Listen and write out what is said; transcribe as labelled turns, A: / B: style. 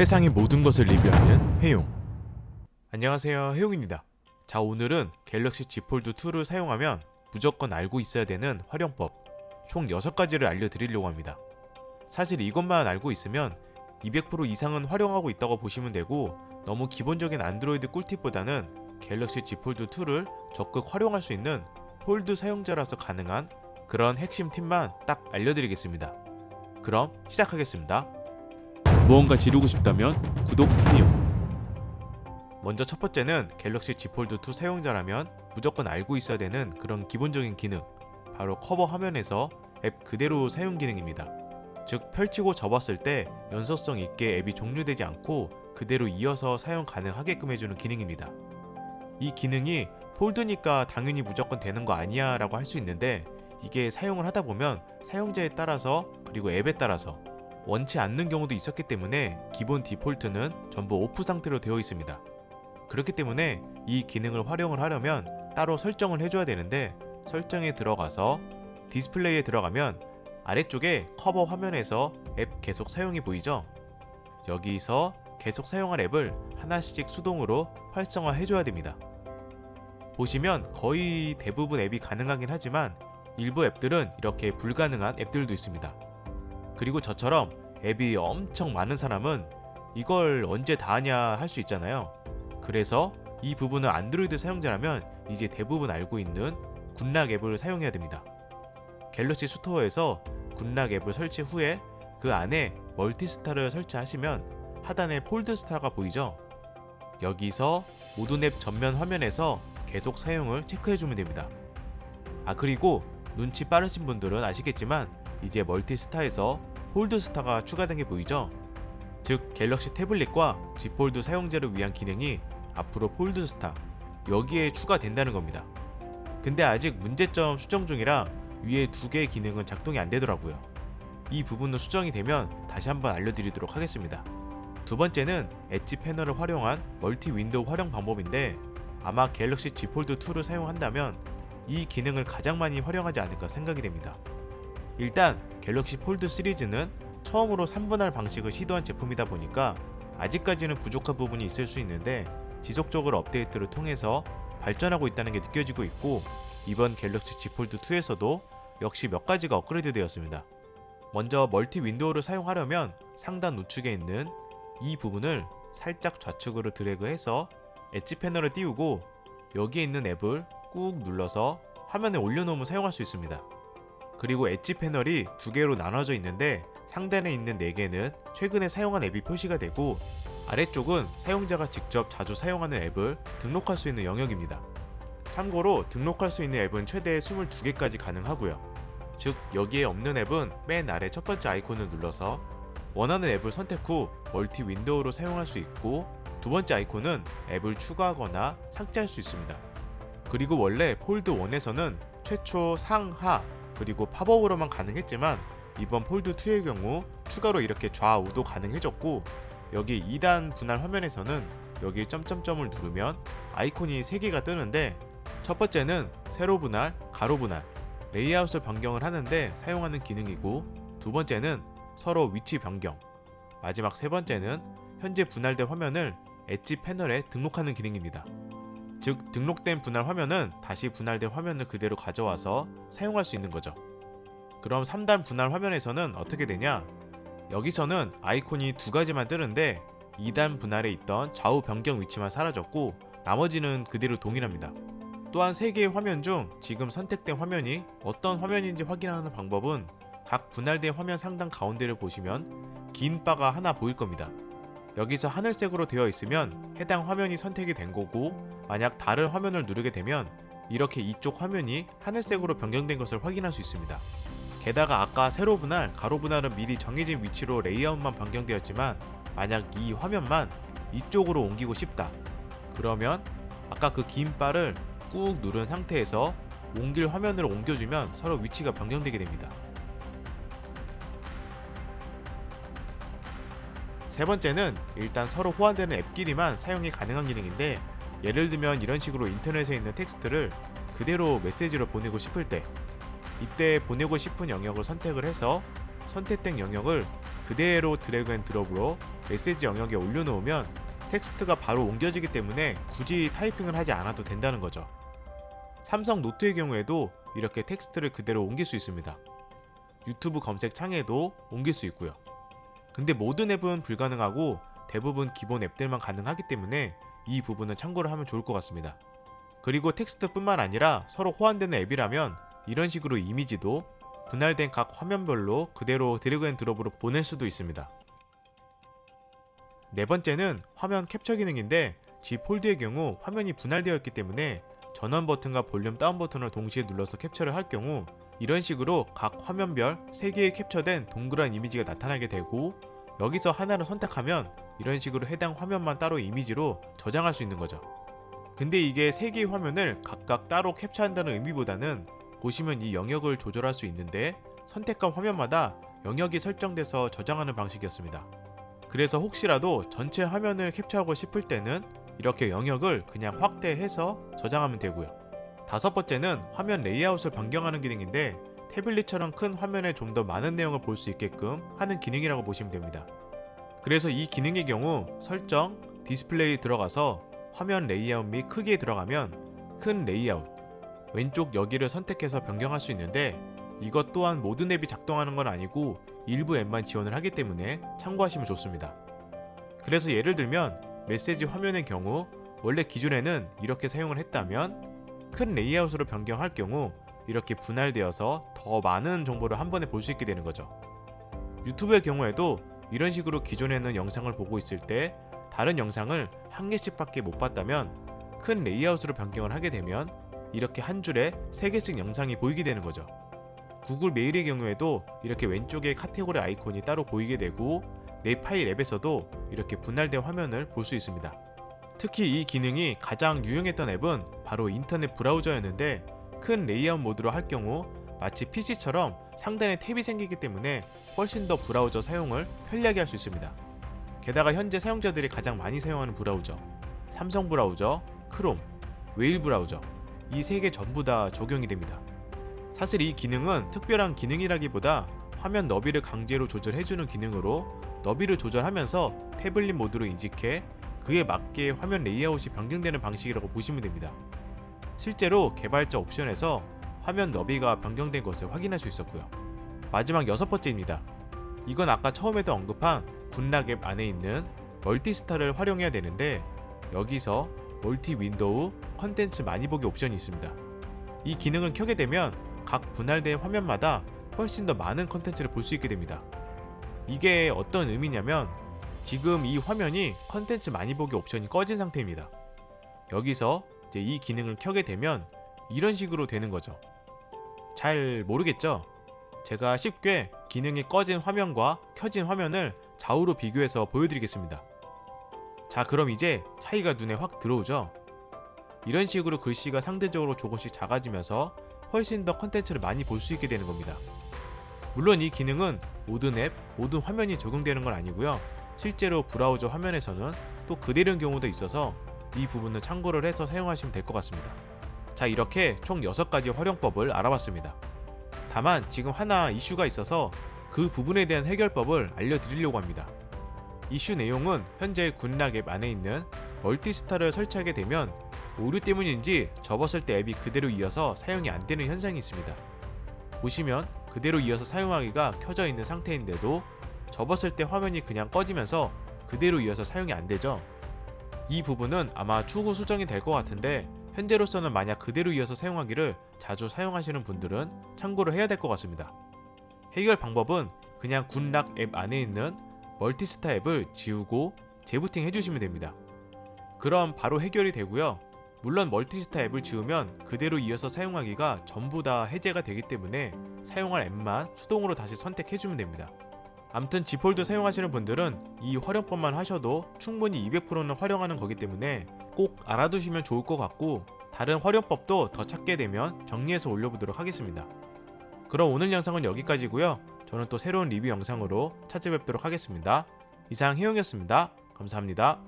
A: 세상의 모든 것을 리뷰하는 해용. 안녕하세요, 해용입니다. 자, 오늘은 갤럭시 Z 폴드 2를 사용하면 무조건 알고 있어야 되는 활용법 총 6가지를 알려드리려고 합니다. 사실 이것만 알고 있으면 200% 이상은 활용하고 있다고 보시면 되고 너무 기본적인 안드로이드 꿀팁보다는 갤럭시 Z 폴드 2를 적극 활용할 수 있는 폴드 사용자라서 가능한 그런 핵심 팁만 딱 알려드리겠습니다. 그럼 시작하겠습니다. 무언가 지르고 싶다면 구독 해용. 먼저 첫 번째는 갤럭시 Z 폴드 2 사용자라면 무조건 알고 있어야 되는 그런 기본적인 기능. 바로 커버 화면에서 앱 그대로 사용 기능입니다. 즉 펼치고 접었을 때 연속성 있게 앱이 종료되지 않고 그대로 이어서 사용 가능하게끔 해주는 기능입니다. 이 기능이 폴드니까 당연히 무조건 되는 거 아니야 라고 할 수 있는데 이게 사용을 하다 보면 사용자에 따라서 그리고 앱에 따라서 원치 않는 경우도 있었기 때문에 기본 디폴트는 전부 오프 상태로 되어 있습니다. 그렇기 때문에 이 기능을 활용을 하려면 따로 설정을 해줘야 되는데 설정에 들어가서 디스플레이에 들어가면 아래쪽에 커버 화면에서 앱 계속 사용이 보이죠? 여기서 계속 사용할 앱을 하나씩 수동으로 활성화 해줘야 됩니다. 보시면 거의 대부분 앱이 가능하긴 하지만 일부 앱들은 이렇게 불가능한 앱들도 있습니다. 그리고 저처럼 앱이 엄청 많은 사람은 이걸 언제 다 하냐 할 수 있잖아요. 그래서 이 부분은 안드로이드 사용자라면 이제 대부분 알고 있는 굿락 앱을 사용해야 됩니다. 갤럭시 스토어에서 굿락 앱을 설치 후에 그 안에 멀티스타를 설치하시면 하단에 폴드스타가 보이죠? 여기서 모든 앱 전면 화면에서 계속 사용을 체크해주면 됩니다. 아 그리고 눈치 빠르신 분들은 아시겠지만 이제 멀티스타에서 폴드스타가 추가된 게 보이죠? 즉 갤럭시 태블릿과 Z 폴드 사용자를 위한 기능이 앞으로 폴드스타 여기에 추가된다는 겁니다. 근데 아직 문제점 수정 중이라 위에 두 개의 기능은 작동이 안 되더라고요. 이 부분은 수정이 되면 다시 한번 알려드리도록 하겠습니다. 두 번째는 엣지 패널을 활용한 멀티 윈도우 활용 방법인데 아마 갤럭시 Z 폴드 2를 사용한다면 이 기능을 가장 많이 활용하지 않을까 생각이 됩니다. 일단 갤럭시 폴드 시리즈는 처음으로 3분할 방식을 시도한 제품이다 보니까 아직까지는 부족한 부분이 있을 수 있는데 지속적으로 업데이트를 통해서 발전하고 있다는 게 느껴지고 있고 이번 갤럭시 Z 폴드 2에서도 역시 몇 가지가 업그레이드 되었습니다. 먼저 멀티 윈도우를 사용하려면 상단 우측에 있는 이 부분을 살짝 좌측으로 드래그해서 엣지 패널을 띄우고 여기에 있는 앱을 꾹 눌러서 화면에 올려놓으면 사용할 수 있습니다. 그리고 엣지 패널이 두 개로 나눠져 있는데 상단에 있는 4개는 최근에 사용한 앱이 표시가 되고 아래쪽은 사용자가 직접 자주 사용하는 앱을 등록할 수 있는 영역입니다. 참고로 등록할 수 있는 앱은 최대 22개까지 가능하고요. 즉 여기에 없는 앱은 맨 아래 첫 번째 아이콘을 눌러서 원하는 앱을 선택 후 멀티 윈도우로 사용할 수 있고 두 번째 아이콘은 앱을 추가하거나 삭제할 수 있습니다. 그리고 원래 폴드 1에서는 최초 상하 그리고 팝업으로만 가능했지만 이번 폴드 2의 경우 추가로 이렇게 좌우도 가능해졌고 여기 2단 분할 화면에서는 여기 점점점을 누르면 아이콘이 3개가 뜨는데 첫 번째는 세로 분할, 가로 분할, 레이아웃을 변경을 하는데 사용하는 기능이고 두 번째는 서로 위치 변경, 마지막 세 번째는 현재 분할된 화면을 엣지 패널에 등록하는 기능입니다. 즉 등록된 분할 화면은 다시 분할된 화면을 그대로 가져와서 사용할 수 있는 거죠. 그럼 3단 분할 화면에서는 어떻게 되냐? 여기서는 아이콘이 두 가지만 뜨는데 2단 분할에 있던 좌우 변경 위치만 사라졌고 나머지는 그대로 동일합니다. 또한 3개의 화면 중 지금 선택된 화면이 어떤 화면인지 확인하는 방법은 각 분할된 화면 상단 가운데를 보시면 긴 바가 하나 보일 겁니다. 여기서 하늘색으로 되어 있으면 해당 화면이 선택이 된 거고 만약 다른 화면을 누르게 되면 이렇게 이쪽 화면이 하늘색으로 변경된 것을 확인할 수 있습니다. 게다가 아까 세로 분할, 가로 분할은 미리 정해진 위치로 레이아웃만 변경되었지만 만약 이 화면만 이쪽으로 옮기고 싶다. 그러면 아까 그 긴 바를 꾹 누른 상태에서 옮길 화면으로 옮겨주면 서로 위치가 변경되게 됩니다. 세 번째는 일단 서로 호환되는 앱끼리만 사용이 가능한 기능인데 예를 들면 이런 식으로 인터넷에 있는 텍스트를 그대로 메시지로 보내고 싶을 때 이때 보내고 싶은 영역을 선택을 해서 선택된 영역을 그대로 드래그 앤 드롭으로 메시지 영역에 올려놓으면 텍스트가 바로 옮겨지기 때문에 굳이 타이핑을 하지 않아도 된다는 거죠. 삼성 노트의 경우에도 이렇게 텍스트를 그대로 옮길 수 있습니다. 유튜브 검색 창에도 옮길 수 있고요. 근데 모든 앱은 불가능하고 대부분 기본 앱들만 가능하기 때문에 이 부분은 참고를 하면 좋을 것 같습니다. 그리고 텍스트뿐만 아니라 서로 호환되는 앱이라면 이런 식으로 이미지도 분할된 각 화면별로 그대로 드래그 앤 드롭으로 보낼 수도 있습니다. 네 번째는 화면 캡처 기능인데 G 폴드의 경우 화면이 분할되어 있기 때문에 전원 버튼과 볼륨 다운 버튼을 동시에 눌러서 캡처를 할 경우 이런 식으로 각 화면별 3개의 캡처된 동그란 이미지가 나타나게 되고 여기서 하나를 선택하면 이런 식으로 해당 화면만 따로 이미지로 저장할 수 있는 거죠. 근데 이게 3개의 화면을 각각 따로 캡처한다는 의미보다는 보시면 이 영역을 조절할 수 있는데 선택한 화면마다 영역이 설정돼서 저장하는 방식이었습니다. 그래서 혹시라도 전체 화면을 캡처하고 싶을 때는 이렇게 영역을 그냥 확대해서 저장하면 되고요. 다섯 번째는 화면 레이아웃을 변경하는 기능인데 태블릿처럼 큰 화면에 좀 더 많은 내용을 볼 수 있게끔 하는 기능이라고 보시면 됩니다. 그래서 이 기능의 경우 설정, 디스플레이 들어가서 화면 레이아웃 및 크기에 들어가면 큰 레이아웃, 왼쪽 여기를 선택해서 변경할 수 있는데 이것 또한 모든 앱이 작동하는 건 아니고 일부 앱만 지원을 하기 때문에 참고하시면 좋습니다. 그래서 예를 들면 메시지 화면의 경우 원래 기존에는 이렇게 사용을 했다면 큰 레이아웃으로 변경할 경우 이렇게 분할되어서 더 많은 정보를 한 번에 볼 수 있게 되는 거죠. 유튜브의 경우에도 이런 식으로 기존에는 영상을 보고 있을 때 다른 영상을 한 개씩밖에 못 봤다면 큰 레이아웃으로 변경을 하게 되면 이렇게 한 줄에 세 개씩 영상이 보이게 되는 거죠. 구글 메일의 경우에도 이렇게 왼쪽에 카테고리 아이콘이 따로 보이게 되고 내 파일 앱에서도 이렇게 분할된 화면을 볼 수 있습니다. 특히 이 기능이 가장 유용했던 앱은 바로 인터넷 브라우저였는데 큰 레이아웃 모드로 할 경우 마치 PC처럼 상단에 탭이 생기기 때문에 훨씬 더 브라우저 사용을 편리하게 할 수 있습니다. 게다가 현재 사용자들이 가장 많이 사용하는 브라우저 삼성 브라우저, 크롬, 웨일 브라우저 이 세 개 전부 다 적용이 됩니다. 사실 이 기능은 특별한 기능이라기보다 화면 너비를 강제로 조절해주는 기능으로 너비를 조절하면서 태블릿 모드로 인식해 그에 맞게 화면 레이아웃이 변경되는 방식이라고 보시면 됩니다. 실제로 개발자 옵션에서 화면 너비가 변경된 것을 확인할 수 있었고요. 마지막 여섯 번째입니다. 이건 아까 처음에도 언급한 군락 앱 안에 있는 멀티스타를 활용해야 되는데 여기서 멀티 윈도우 컨텐츠 많이 보기 옵션이 있습니다. 이 기능을 켜게 되면 각 분할된 화면마다 훨씬 더 많은 컨텐츠를 볼 수 있게 됩니다. 이게 어떤 의미냐면 지금 이 화면이 컨텐츠 많이 보기 옵션이 꺼진 상태입니다. 여기서 이제 이 기능을 켜게 되면 이런 식으로 되는 거죠. 잘 모르겠죠? 제가 쉽게 기능이 꺼진 화면과 켜진 화면을 좌우로 비교해서 보여드리겠습니다. 자, 그럼 이제 차이가 눈에 확 들어오죠? 이런 식으로 글씨가 상대적으로 조금씩 작아지면서 훨씬 더 컨텐츠를 많이 볼 수 있게 되는 겁니다. 물론 이 기능은 모든 앱, 모든 화면이 적용되는 건 아니고요. 실제로 브라우저 화면에서는 또 그대로인 경우도 있어서 이 부분은 참고를 해서 사용하시면 될 것 같습니다. 자, 이렇게 총 6가지 활용법을 알아봤습니다. 다만 지금 하나 이슈가 있어서 그 부분에 대한 해결법을 알려드리려고 합니다. 이슈 내용은 현재 군락 앱 안에 있는 멀티스타를 설치하게 되면 오류 때문인지 접었을 때 앱이 그대로 이어서 사용이 안 되는 현상이 있습니다. 보시면 그대로 이어서 사용하기가 켜져 있는 상태인데도 접었을 때 화면이 그냥 꺼지면서 그대로 이어서 사용이 안 되죠. 이 부분은 아마 추후 수정이 될 것 같은데 현재로서는 만약 그대로 이어서 사용하기를 자주 사용하시는 분들은 참고를 해야 될 것 같습니다. 해결 방법은 그냥 군락 앱 안에 있는 멀티스타 앱을 지우고 재부팅 해주시면 됩니다. 그럼 바로 해결이 되고요. 물론 멀티스타 앱을 지우면 그대로 이어서 사용하기가 전부 다 해제가 되기 때문에 사용할 앱만 수동으로 다시 선택해주면 됩니다. 암튼 G폴드 사용하시는 분들은 이 활용법만 하셔도 충분히 200%는 활용하는 거기 때문에 꼭 알아두시면 좋을 것 같고 다른 활용법도 더 찾게 되면 정리해서 올려보도록 하겠습니다. 그럼 오늘 영상은 여기까지고요. 저는 또 새로운 리뷰 영상으로 찾아뵙도록 하겠습니다. 이상 해용이었습니다. 감사합니다.